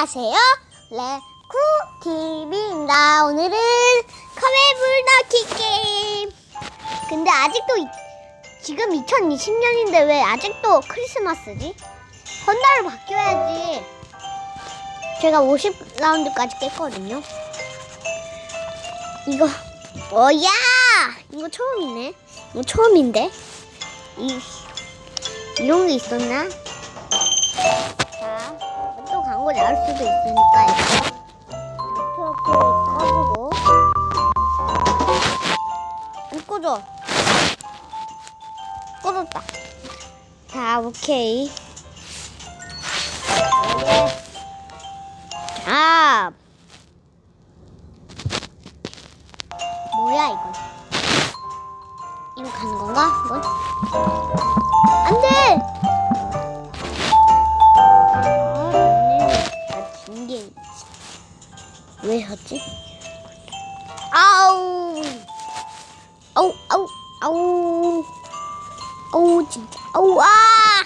안녕하세요. 레쿠TV입니다. 오늘은 넣기 게임. 근데 아직도 이- 지금 2020년인데 왜 아직도 크리스마스지? 헌날로 바뀌어야지. 제가 50라운드까지 깼거든요. 이거 어야 이거 처음이네. 이거 처음인데 이 이런 게 있었나? 광고 나올 수도 있으니까 이렇게 꺼주고 안 꺼져. 꺼졌다. 자 오케이. 네. 자. 뭐야 이건 이거 가는 건가? 이건? 안돼 왜 하지? 아우, 아우, 아우, 아우, 아우, 진짜, 아우, 아!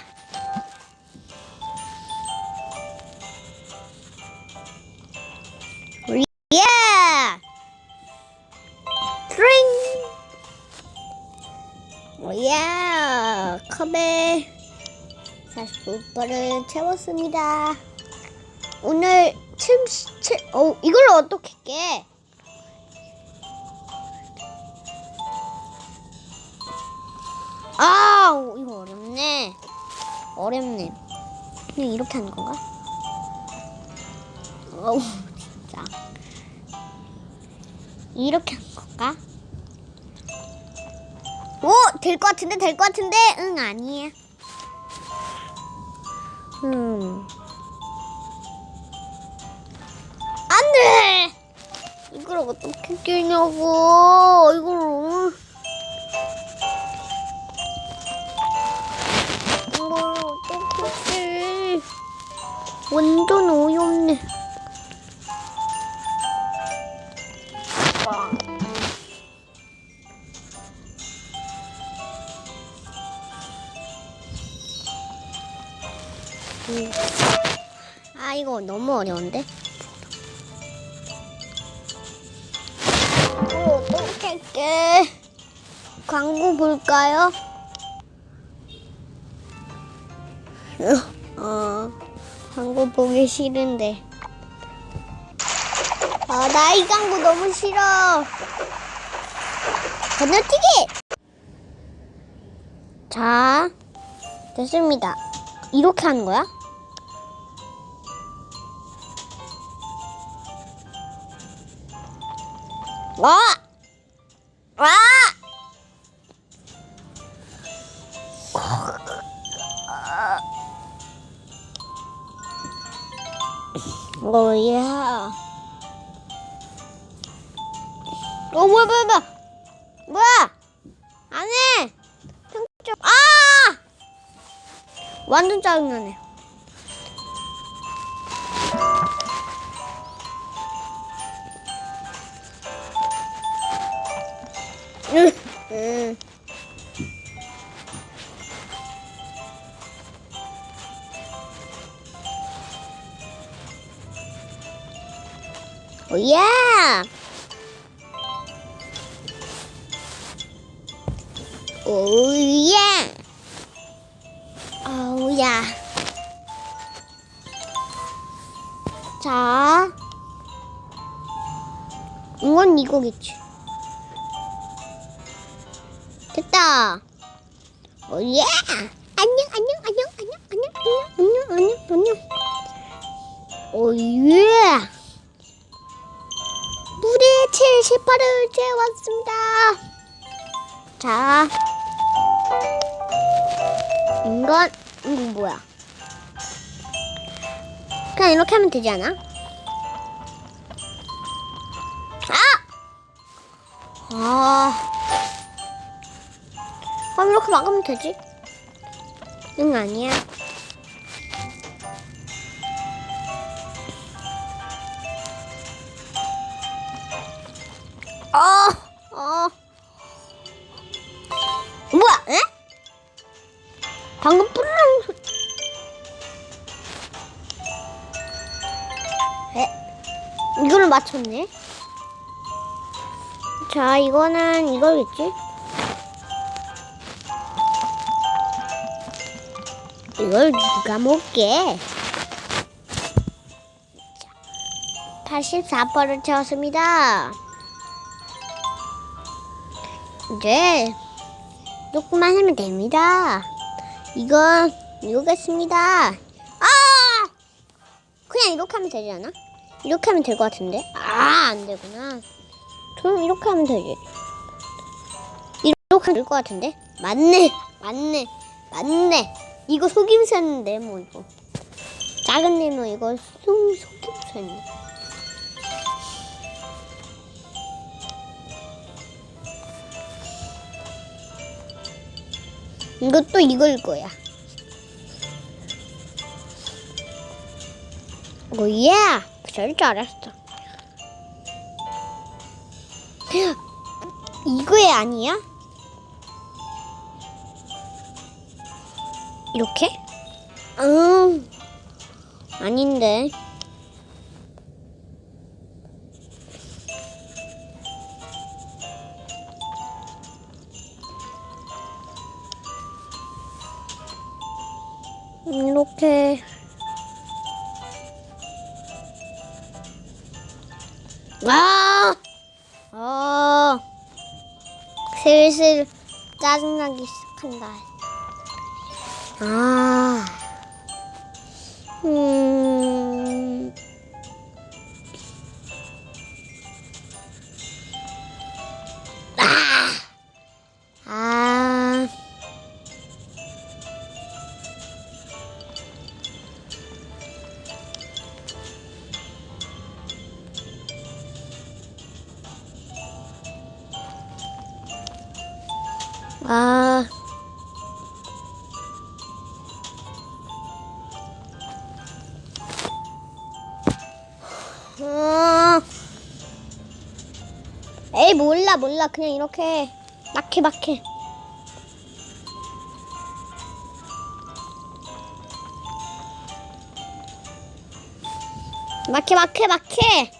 예! 트링! 오야, 컵에 49%를 채웠습니다. 오늘 77, 어, 이걸 어떻게 깨? 아, 이거 어렵네. 어렵네. 그냥 이렇게 하는 건가? 어우, 진짜. 이렇게 하는 건가? 오, 될 것 같은데, 될 것 같은데? 응, 아니야. 음. 돼! 이걸 어떻게 깨냐고. 이걸. 어- 이걸 어떻게 깨. 완전 어이없네. 아, 이거 너무 어려운데? 깨? 광고 볼까요? 어, 광고 보기 싫은데. 아, 나 이 광고 너무 싫어. 건너뛰기! 자, 됐습니다. 이렇게 하는 거야? 와! 와! 뭐야? 어, 뭐야, 뭐야, 뭐야? 뭐야? 안 해! 평점, 아! 완전 짜증나네. 응, 응. 오야! 오야! 오야! 자, 이건 이거겠지. 됐다. 오예. 안녕 안녕 안녕 안녕 안녕 안녕 안녕 안녕 안녕. 오예. 물에 78을 채웠습니다. 자, 이건 이건 뭐야? 그냥 이렇게 하면 되지 않아? 아! 아. 그럼 이렇게 막으면 되지? 응, 아니야. 어, 어. 뭐야, 에? 방금 뿌르릉 소... 에? 이걸로 맞췄네. 자, 이거는 이거겠지? 이걸 누가 먹게? 84%를 채웠습니다. 이제 조금만 하면 됩니다. 이건 이거겠습니다. 아! 그냥 이렇게 하면 되지 않아? 이렇게 하면 될 것 같은데? 아, 안 되구나. 그럼 이렇게 하면 되지. 이렇게 하면 될 것 같은데? 맞네, 맞네, 맞네. 이거 속임수였는데, 뭐, 이거. 작은 네모 이거 속, 속임수였네. 이것도 이걸 거야. 오예! 저럴 줄 알았어. 이거에 아니야? 이렇게? 응. 아닌데. 이렇게. 아! 어. 슬슬 짜증나기 시작한다. 아. 음. 아. 아. 아. 몰라 몰라. 그냥 이렇게 막해 막해. 막해 막해 막해.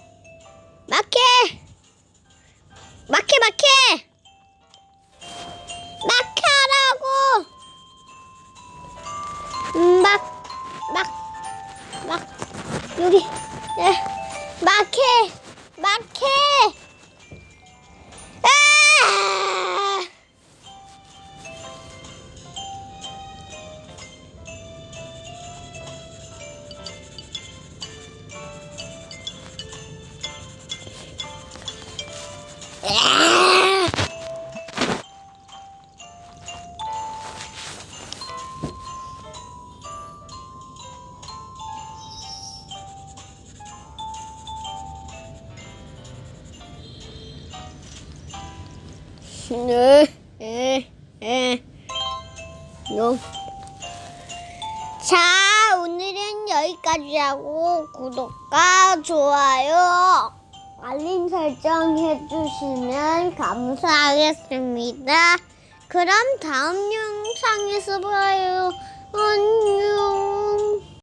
막해. 막해 막해 네, 에, 에, 요. 자, 오늘은 여기까지 하고 구독과 좋아요, 알림 설정 해주시면 감사하겠습니다. 그럼 다음 영상에서 봐요. 안녕.